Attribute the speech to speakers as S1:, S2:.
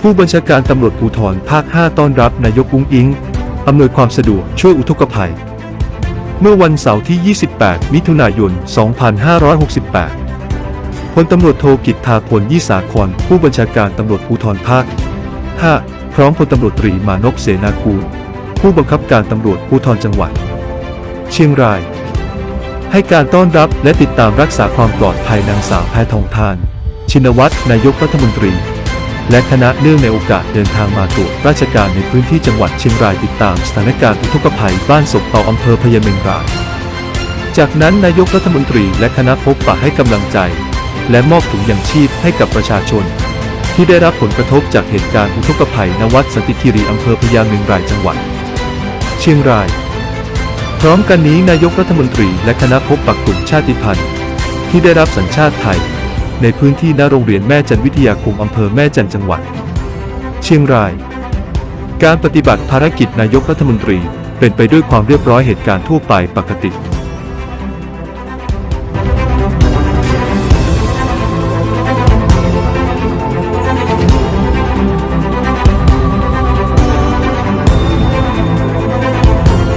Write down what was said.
S1: ผู้บัญชาการตำรวจภูธรภาค 5 ต้อนรับนายกอุ้งอิง อำนวยความสะดวกช่วยอุทกภัย เมื่อวันเสาร์ที่ 28 มิถุนายน 2568 พลตำรวจโทกิตตาพลยี่สาครผู้บัญชาการตำรวจภูธรภาค 5 พร้อมพลตำรวจตรีมานพเสนากูล ผู้บังคับการตำรวจภูธรจังหวัด เชียงราย ให้การต้อนรับและติดตามรักษาความปลอดภัยนางสาวแพทองทาน ชินวัตรนายกรัฐมนตรี และคณะเนื่องในโอกาสเดินทางมาตรวจราชการในพื้นที่จังหวัดเชียงรายติดตามสถานการณ์อุทกภัยบ้านศพเตาอำเภอพะเยาเมงราย จากนั้นนายกรัฐมนตรีและคณะพบปะให้กำลังใจ และมอบถุงยางชีพให้กับประชาชน ที่ได้รับผลกระทบจากเหตุการณ์อุทกภัยณวัดสันติคีรีอำเภอพะเยาเมงรายจังหวัด เชียงราย พร้อมกันนี้นายกรัฐมนตรีและคณะพบปะกลุ่มชาติพันธุ์ ที่ได้รับสัญชาติไทย ในพื้นที่น้ำโรงเรียนแม่จันวิทยาคมอำเภอแม่จันจังหวัด เชียงราย การปฏิบัติภารกิจนายกรัฐมนตรีเป็นไปด้วยความเรียบร้อยเหตุการณ์ทั่วไปปกติ